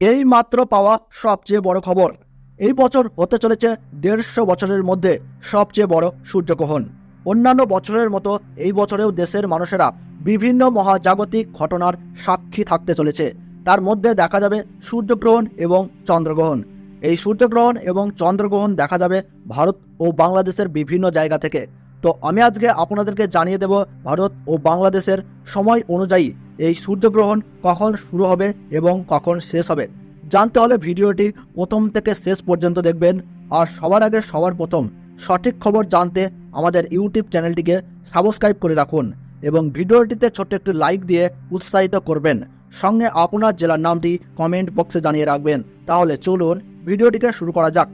এই মাত্র পাওয়া সবচেয়ে বড় খবর। এই বছর হতে চলেছে দেড়শো বছরের মধ্যে সবচেয়ে বড় সূর্যগ্রহণ। অন্যান্য বছরের মতো এই বছরেও দেশের মানুষেরা বিভিন্ন মহাজাগতিক ঘটনার সাক্ষী থাকতে চলেছে। তার মধ্যে দেখা যাবে সূর্যগ্রহণ এবং চন্দ্রগ্রহণ। এই সূর্যগ্রহণ এবং চন্দ্রগ্রহণ দেখা যাবে ভারত ও বাংলাদেশের বিভিন্ন জায়গা থেকে। তো আমি আজকে আপনাদেরকে জানিয়ে দেব ভারত ও বাংলাদেশের সময় অনুযায়ী এই সূর্যগ্রহণ কখন শুরু হবে এবং কখন শেষ হবে? জানতে হলে ভিডিওটি প্রথম থেকে শেষ পর্যন্ত দেখবেন। আর সবার আগে সবার প্রথম সঠিক খবর জানতে আমাদের ইউটিউব চ্যানেলটিকে সাবস্ক্রাইব করে রাখুন এবং ভিডিওটিতে ছোট্ট একটি লাইক দিয়ে উৎসাহিত করবেন। সঙ্গে আপনার জেলার নামটি কমেন্ট বক্সে জানিয়ে রাখবেন। তাহলে চলুন ভিডিওটিকে শুরু করা যাক।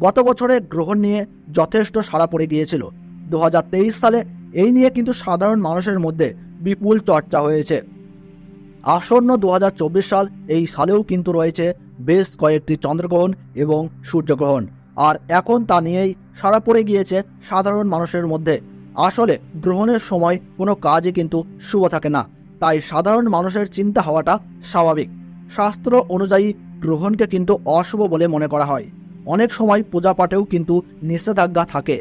গত বছরে গ্রহণ নিয়ে যথেষ্ট সাড়া পড়ে গিয়েছিল। দু হাজার তেইশ সালে এই নিয়ে কিন্তু সাধারণ মানুষের মধ্যে বিপুল চর্চা হয়েছে। আসন্ন দু হাজার চব্বিশ সাল এই সালেও কিন্তু রয়েছে বেশ কয়েকটি চন্দ্রগ্রহণ এবং সূর্যগ্রহণ। আর এখন তা নিয়েই সাড়া পড়ে গিয়েছে সাধারণ মানুষের মধ্যে। আসলে গ্রহণের সময় কোনো কাজই কিন্তু শুভ থাকে না। তাই সাধারণ মানুষের চিন্তা হওয়াটা স্বাভাবিক। শাস্ত্র অনুযায়ী গ্রহণকে কিন্তু অশুভ বলে মনে করা হয়। অনেক সময় পূজা পাঠেও কিন্তু নিষেধাজ্ঞা থাকে।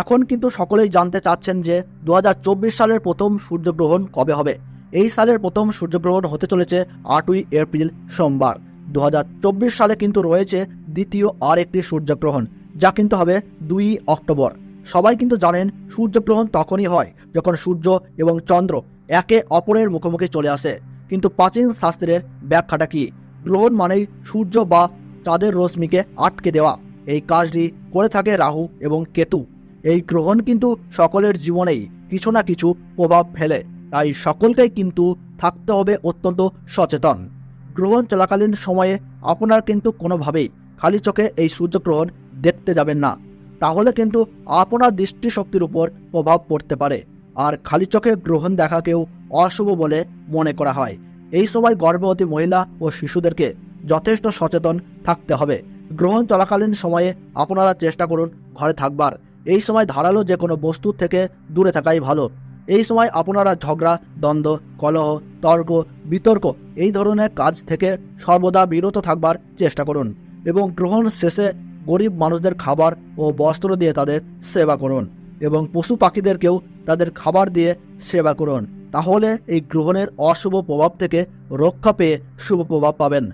এখন কিন্তু সকলেই জানতে চাচ্ছেন যে দু হাজার চব্বিশ সালের প্রথম সূর্যগ্রহণ কবে হবে? এই সালের প্রথম সূর্যগ্রহণ হতে চলেছে আটই এপ্রিল সোমবার। দু হাজার চব্বিশ সালে কিন্তু রয়েছে দ্বিতীয় আর একটি সূর্যগ্রহণ, যা কিন্তু হবে দুই অক্টোবর। সবাই কিন্তু জানেন সূর্যগ্রহণ তখনই হয় যখন সূর্য এবং চন্দ্র একে অপরের মুখোমুখি চলে আসে। কিন্তু প্রাচীন শাস্ত্রের ব্যাখ্যাটা কি? গ্রহণ মানেই সূর্য বা চাঁদের রশ্মিকে আটকে দেওয়া। এই কাজটি করে থাকে রাহু এবং কেতু। এই গ্রহণ কিন্তু সকলের জীবনেই কিছু না কিছু প্রভাব ফেলে। তাই সকলকেই কিন্তু থাকতে হবে অত্যন্ত সচেতন। গ্রহণ চলাকালীন সময়ে আপনার কিন্তু কোনোভাবেই খালি চোখে এই সূর্যগ্রহণ দেখতে যাবেন না। তাহলে কিন্তু আপনার দৃষ্টিশক্তির উপর প্রভাব পড়তে পারে। আর খালি চোখে গ্রহণ দেখাকেও অশুভ বলে মনে করা হয়। এই সময় গর্ভবতী মহিলা ও শিশুদেরকে যথেষ্ট সচেতন থাকতে হবে। গ্রহণ চলাকালীন সময়ে আপনারা চেষ্টা করুন ঘরে থাকবার। এই সময় ধারালো যে কোনো বস্তুর থেকে দূরে থাকাই ভালো। এই সময় আপনারা ঝগড়া, দ্বন্দ্ব, কলহ, তর্ক, বিতর্ক এই ধরনের কাজ থেকে সর্বদা বিরত থাকবার চেষ্টা করুন এবং গ্রহণ শেষে গরিব মানুষদের খাবার ও বস্ত্র দিয়ে তাদের সেবা করুন এবং পশু পাখিদেরকেও তাদের খাবার দিয়ে সেবা করুন। তাহলে এই গ্রহণের অশুভ প্রভাব থেকে রক্ষা পেয়ে শুভ প্রভাব পাবেন।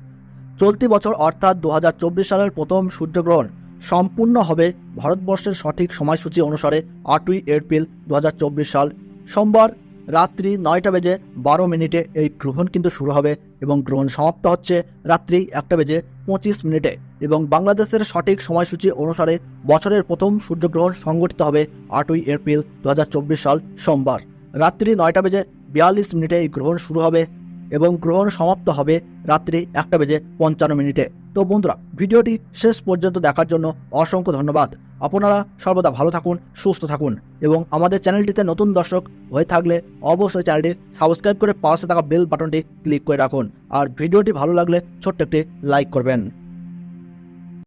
চলতি বছর অর্থাৎ দু হাজার চব্বিশ সালের প্রথম সূর্যগ্রহণ সম্পূর্ণ হবে ভারতবর্ষের সঠিক সময়সূচি অনুসারে আটই এপ্রিল দু হাজার চব্বিশ সাল। সোমবার রাত্রি নয়টা বেজে বারো মিনিটে এই গ্রহণ কিন্তু শুরু হবে এবং গ্রহণ সমাপ্ত হচ্ছে রাত্রি একটা বেজে পঁচিশ মিনিটে এবং বাংলাদেশের সঠিক সময়সূচি অনুসারে বছরের প্রথম সূর্যগ্রহণ সংগঠিত হবে আটই এপ্রিল দু হাজার চব্বিশ সাল সোমবার। রাত্রি নয়টা বেজে বিয়াল্লিশ মিনিটে এই গ্রহণ শুরু হবে এবং গ্রহণ সমাপ্ত হবে রাত্রি একটা বেজে পঞ্চান্ন মিনিটে। তো বন্ধুরা, ভিডিওটি শেষ পর্যন্ত দেখার জন্য অসংখ্য ধন্যবাদ। আপনারা সর্বদা ভালো থাকুন, সুস্থ থাকুন এবং আমাদের চ্যানেলটিতে নতুন দর্শক হয়ে থাকলে অবশ্যই চ্যানেলটি সাবস্ক্রাইব করে পাশে থাকা বেল বাটনটি ক্লিক করে রাখুন। আর ভিডিওটি ভালো লাগলে ছোট্ট একটি লাইক করবেন।